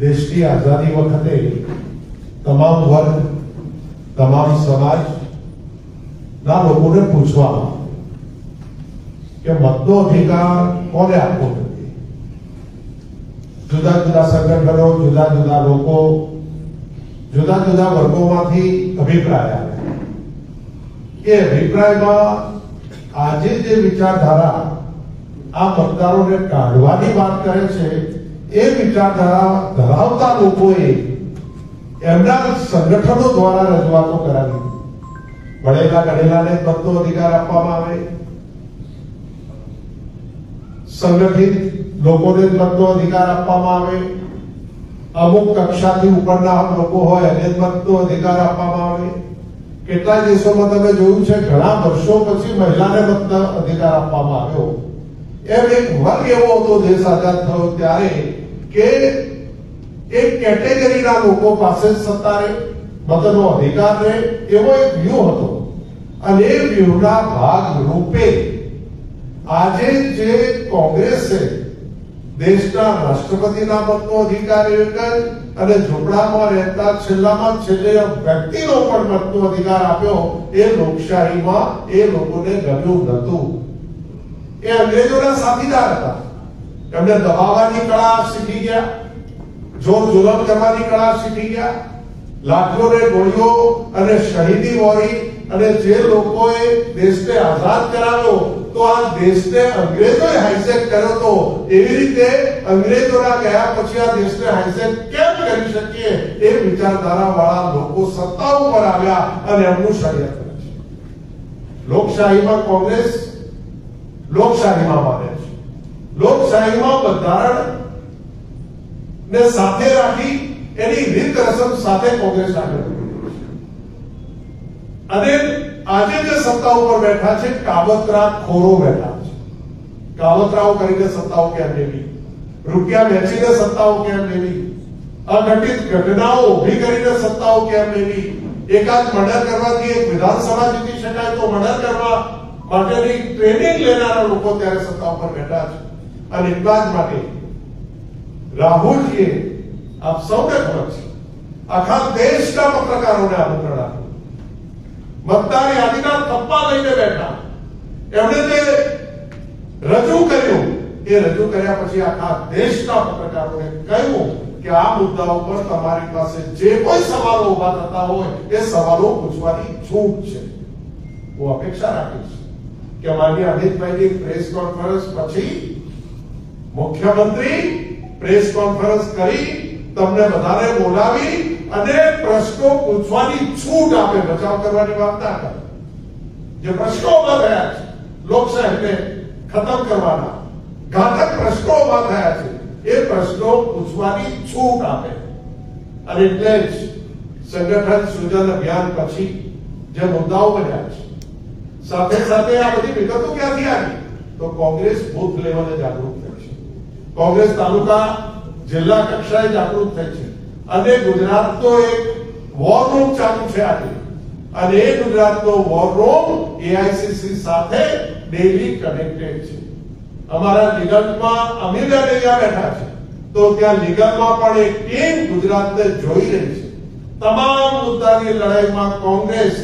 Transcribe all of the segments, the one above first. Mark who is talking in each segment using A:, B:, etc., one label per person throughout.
A: દેશની આઝાદી વખતે તમામ વર્ગ તમામ સમાજ ના લોકોને પૂછવામાં કે મતનો અધિકાર કોને આપવો જુદા જુદા સંગઠનો, જુદા જુદા લોકો, જુદા જુદા વર્ગોમાંથી અભિપ્રાય આવે. એ અભિપ્રાયમાં આજે જે વિચારધારા આ મતદારોને કાઢવાની વાત કરે છે એ વિચારધારા ધરાવતા લોકોએ એમના સંગઠનો દ્વારા રજૂઆતો કરાવી. ભણેલા ગણેલાને મતનો અધિકાર આપવામાં આવે. સંગઠિત લોકોને મતનો અધિકાર આપવામાં આવે. અમુક કક્ષાથી ઉપરના લોકો હોય એને મતનો અધિકાર આપવામાં આવે. કેટલાય દેશોમાં તમે જોયું છે, ઘણા વર્ષો પછી મહિલાને મતનો અધિકાર આપવામાં આવ્યો. એમ એક વર્ગ એવો હતો, દેશ આઝાદ થયો ત્યારે કે એક કેટેગરીના લોકો પાસે સત્તા રહે, મતનો અધિકાર રહે, એવો એક વ્યૂહ હતો. અને એ વ્યૂહના ભાગ રૂપે આજે જે કોંગ્રેસે દેશના રાષ્ટ્રપતિના મતનો અધિકાર એક અને ઝૂંપડામાં રહેતા છેલ્લામાં છેલ્લે વ્યક્તિનો પણ મતનો અધિકાર આપ્યો, એ લોકશાહીમાં એ લોકોને ગમ્યું નહોતું. એ અંગ્રેજોના સાથીદાર હતા. એમને દબાવવાની કળા શીખી ગયા, જોર જુલમ કરવાની કળા શીખી ગયા. લાઠીઓ ને ગોળીઓ અને શહીદી વોરી અને જે લોકોએ દેશને આઝાદ કરાવ્યો, તો આ દેશને અંગ્રેજોએ હાઈસેક કર્યો તો એવી રીતે અંગ્રેજોના ગયા પછી આ દેશને હાઈસેક કેમ કરી શકીએ એ વિચારધારા વાળા લોકો સત્તા ઉપર આવ્યા અને એમનું ષડયંત્ર લોકશાહીમાં કોંગ્રેસ લોકશાહીમાં માને છે બંધારણ ને સાથે રાખી એની રીત રસમ સાથે કોંગ્રેસ આગળ. અને આજે જે સત્તા ઉપર બેઠા છે, કાવતરા ખોરો બેઠા છે. કાવતરાઓ કરીને સત્તાઓ ક્યાં લેવી? રૂપિયા વેચીને સત્તાઓ કેમ લેવી? અઘટિત ઘટનાઓ ઊભી કરીને સત્તાઓ કેમ લેવી? એકાદ મર્ડર કરવાથી એક વિધાનસભા જીતી શકાય તો મર્ડર કરવા માટેની ટ્રેનિંગ લેનારા લોકો ત્યારે સત્તા ઉપર બેઠા છે. અને એટલા જ માટે રાહુલજીએ આપ સૌને ખબર છે, આખા દેશના પત્રકારોને આમંત્રણ આપ્યું મતદાર યાદીના થપ્પા લઈને બેઠા. એમણે જે રજૂ કર્યું, એ રજૂ કર્યા પછી આખા દેશના પત્રકારોને કહ્યું કે આ મુદ્દા ઉપર તમારી પાસે જે કોઈ સવાલો ઊભા થતા હોય, એ સવાલો પૂછવાની છૂટ છે. હું અપેક્ષા રાખીશ કે માન્ય અમિતભાઈની પ્રેસ કોન્ફરન્સ પછી મુખ્યમંત્રી પ્રેસ કોન્ફરન્સ કરી તમને બધાને બોલાવી અને પ્રશ્નો પૂછવાની છૂટ આપે બચાવ કરવાની વાત ના કરે જે પ્રશ્નો ઊભા થયા છે લોકશાહીને ખતમ કરવાના ઘાતક પ્રશ્નો ઊભા થયા છે એ પ્રશ્નો પૂછવાની છૂટ આપે અને એટલે જ સંગઠન સૃજન અભિયાન પછી જે મુદ્દાઓ બન્યા છે સાથે સાથે આ બધી વિગતો ક્યાંથી આવી તો કોંગ્રેસ બુથ લેવલે જાગૃત થઈ છે કોંગ્રેસ તાલુકા જિલ્લા કક્ષાએ જાગૃત થઈ છે. અને ગુજરાતનો એક વોર રૂમ ચાલુ છે આજે. અને એ ગુજરાતનો વોર રૂમ એઆઈસીસી સાથે ડેલી કનેક્ટેડ છે. અમારા નિગમમાં અમીર અહીંયા બેઠા છે. તો ત્યાં લીગલમાં પણ એક ટીમ ગુજરાતને જોઈ રહી છે. તમામ મુદ્દાની લડાઈમાં કોંગ્રેસ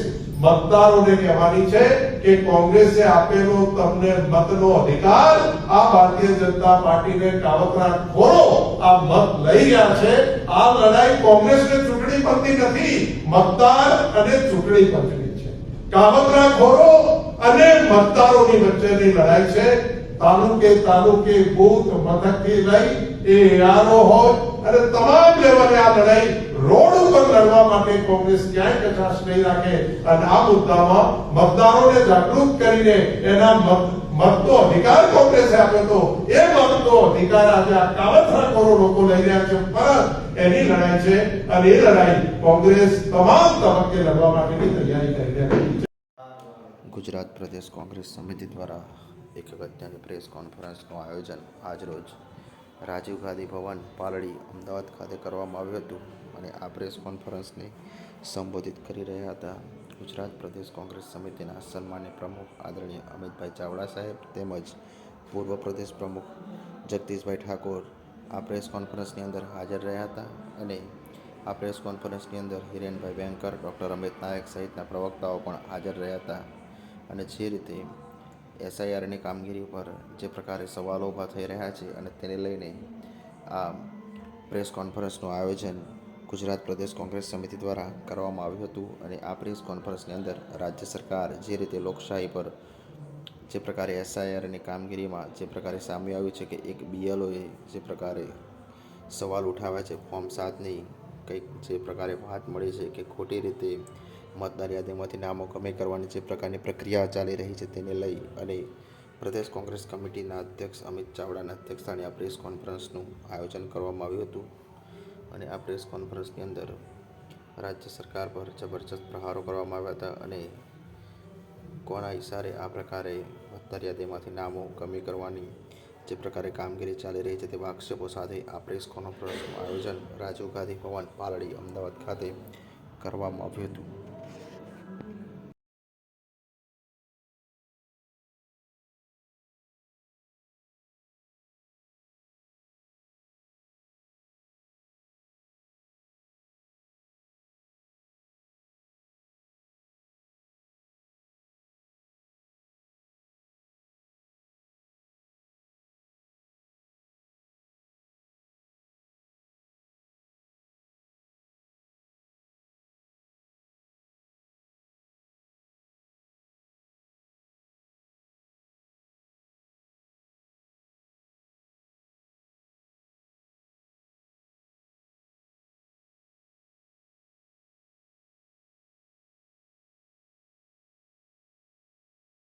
A: મતદારોને કહેવાની છે કે કોંગ્રેસે આપેલો તમને મતનો અધિકાર આ ભારતીય જનતા પાર્ટીને કાવતરા ખોરો, આ મત લઈ ગયા છે. આ લડાઈ કોંગ્રેસને ચૂંટણી પંચની નથી, મતદાર અને ચૂંટણી પંચની છે. કાવતરા ખોરો અને મતદારોની વચ્ચેની લડાઈ છે. તાલુકે તાલુકે બૂથ મથકથી લઈ એ એઆરઓ હોય અને તમામ લેવલે આ લડાઈ રોડ ઉપર લડવા માટે કોંગ્રેસ ક્યાંય કચાશ નહીં રાખે. અને આ મુદ્દામાં મતદારોને જાગૃત કરીને એના મત, મતનો અધિકાર કોંગ્રેસે આપ્યો તો એ મતનો અધિકાર આજે આ કાવતરાખોરો લોકો લઈ રહ્યા છે. પરત એની લડાઈ છે અને એ લડાઈ કોંગ્રેસ તમામ તબક્કે લડવા માટેની તૈયારી કરી રહી છે.
B: ગુજરાત પ્રદેશ કોંગ્રેસ સમિતિ દ્વારા એક અગત્યની પ્રેસ કોન્ફરન્સનું આયોજન આજરોજ રાજીવ ગાંધી ભવન પાલડી અમદાવાદ ખાતે કરવામાં આવ્યું હતું અને આ પ્રેસ કોન્ફરન્સને સંબોધિત કરી રહ્યા હતા. ગુજરાત પ્રદેશ કોંગ્રેસ સમિતિના સન્માન્ય પ્રમુખ આદરણીય અમિતભાઈ ચાવડા સાહેબ તેમજ પૂર્વ પ્રદેશ પ્રમુખ જગદીશભાઈ ઠાકોર આ પ્રેસ કોન્ફરન્સની અંદર હાજર રહ્યા હતા અને આ પ્રેસ કોન્ફરન્સની અંદર હિરેનભાઈ બેંકર ડૉક્ટર અમિત નાયક સહિતના પ્રવક્તાઓ પણ હાજર રહ્યા હતા. અને જે રીતે એસઆઈઆરની કામગીરી ઉપર જે પ્રકારે સવાલો ઊભા થઈ રહ્યા છે અને તેને લઈને આ પ્રેસ કોન્ફરન્સનું આયોજન ગુજરાત પ્રદેશ કોંગ્રેસ સમિતિ દ્વારા કરવામાં આવ્યું હતું અને આ પ્રેસ કોન્ફરન્સની અંદર રાજ્ય સરકાર જે રીતે લોકશાહી પર જે પ્રકારે એસઆઈઆરની કામગીરીમાં જે પ્રકારે સામે આવ્યું છે કે એક બીએલઓએ જે પ્રકારે સવાલ ઉઠાવ્યા છે, ફોર્મ સાતની કંઈક જે પ્રકારે વાત મળી છે કે ખોટી રીતે મતદાર યાદીમાંથી નામો કમી કરવાની જે પ્રકારની પ્રક્રિયા ચાલી રહી છે તેને લઈ અને પ્રદેશ કોંગ્રેસ કમિટીના અધ્યક્ષ અમિત ચાવડાના અધ્યક્ષસ્થાને આ પ્રેસ કોન્ફરન્સનું આયોજન કરવામાં આવ્યું હતું. અને આ પ્રેસ કોન્ફરન્સની અંદર રાજ્ય સરકાર પર જબરજસ્ત પ્રહારો કરવામાં આવ્યા હતા અને કોના ઇશારે આ પ્રકારે મતદાર યાદીમાંથી નામો કમી કરવાની જે પ્રકારે કામગીરી ચાલી રહી છે તેવા આક્ષેપો સાથે આ પ્રેસ કોન્ફરન્સનું આયોજન રાજીવ ગાંધી ભવન પાલડી અમદાવાદ ખાતે કરવામાં આવ્યું હતું.